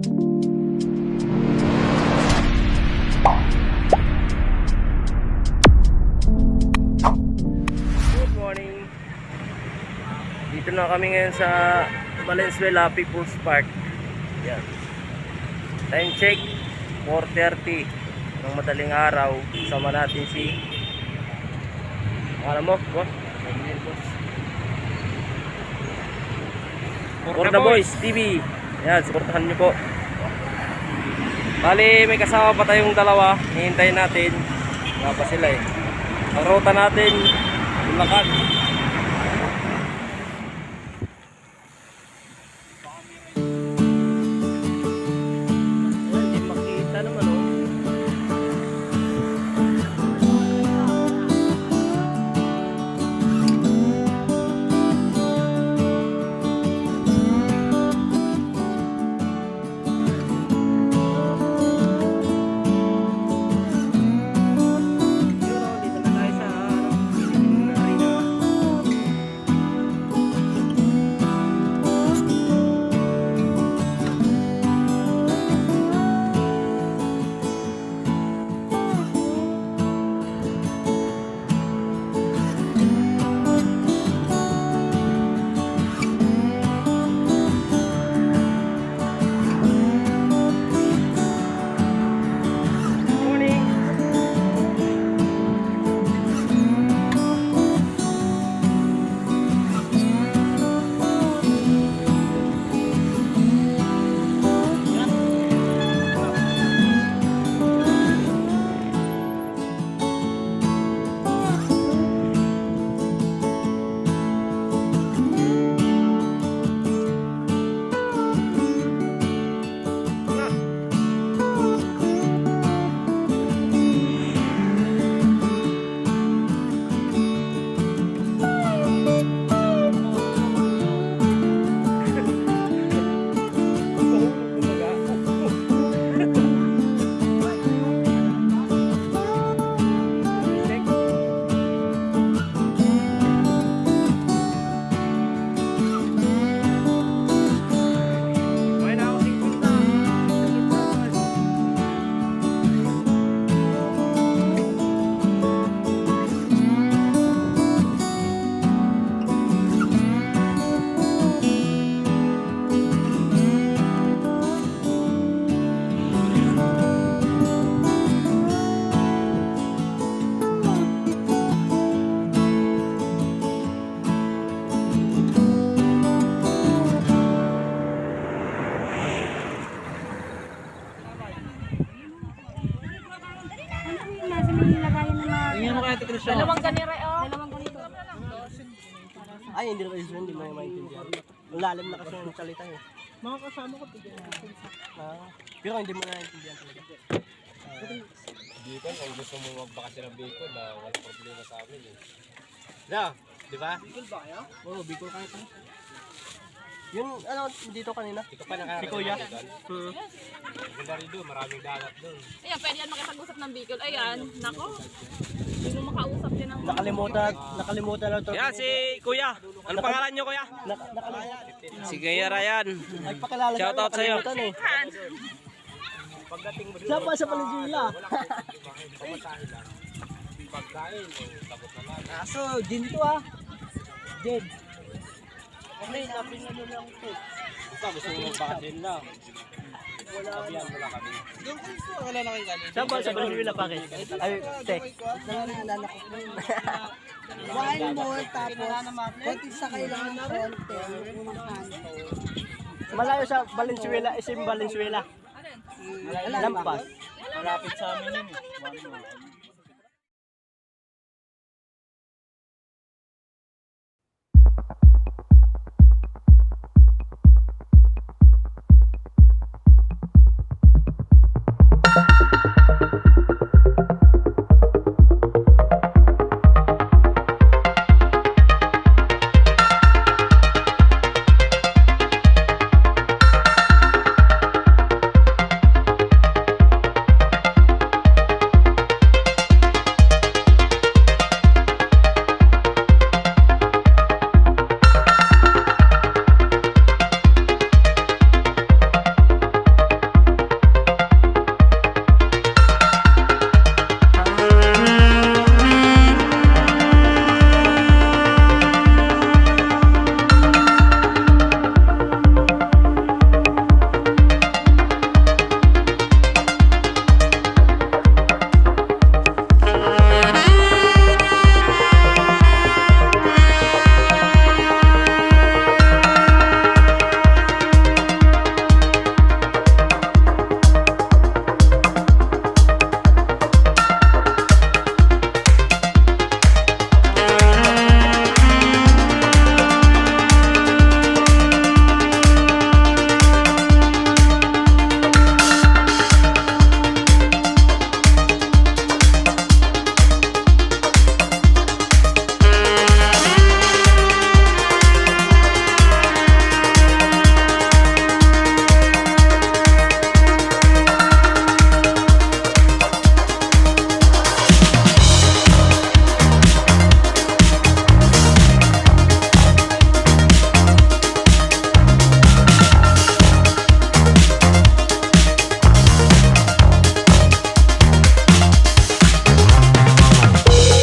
Good morning. Dito na kami ngayon sa Valenzuela People's Park. Yan. Time check 4:30 ng madaling araw. Sama natin si Alam mo, boss? For the Boys TV. Yan, suportahan niyo po. Bali, may kasama pa tayong dalawa. Hihintayin natin. Nga pa sila eh. Ang ruta natin, Bulacan. Christian. Dalawang ganire, oh. Dalawang ganito. Ay, hindi naman yun, hindi mo maintindihan. Ang lalim na kasi ng salita eh. Mga kasama ko, tigyan Ah, pero hindi mo naiintindihan talaga. Bicol, kung gusto mo magbakasyon ng Bicol, na walang problema sa amin eh. Na, di ba? Bicol ba kaya? Oo, Bicol kaya ito. Yung ano, dito kanina. Ikaw pa nakarating Si Kuya. Hmm. Maganda rin doon, maraming dagat doon. Ayan, pwede yan makipag-usap ng Bicol. Ayan, nako. Hindi mo makausap din ng... Nakalimutan, nakalimutan lang to. Yan si Kuya. Ano pangalan niyo Kuya? Nak nakalimutan. Si Gaya Ryan. Ay, pakilala siya. Shoutout sa'yo. Eh. Siya pa sa Valenzuela. Pagkain, eh, takot na lang. Aso, din to ah. Din. Kasi labing ano lang ito. Basta gusto mo magbatin na. Wala Sabihan mo lang kami. Wala na kayo kami. Saan ba? Sa Brazil na package. Ay, tek. Ito ah. na naalala ko. One more tapos konti sa kailangan ng konti. Malayo sa Valenzuela, isim Valenzuela. Lampas. Malapit sa amin yun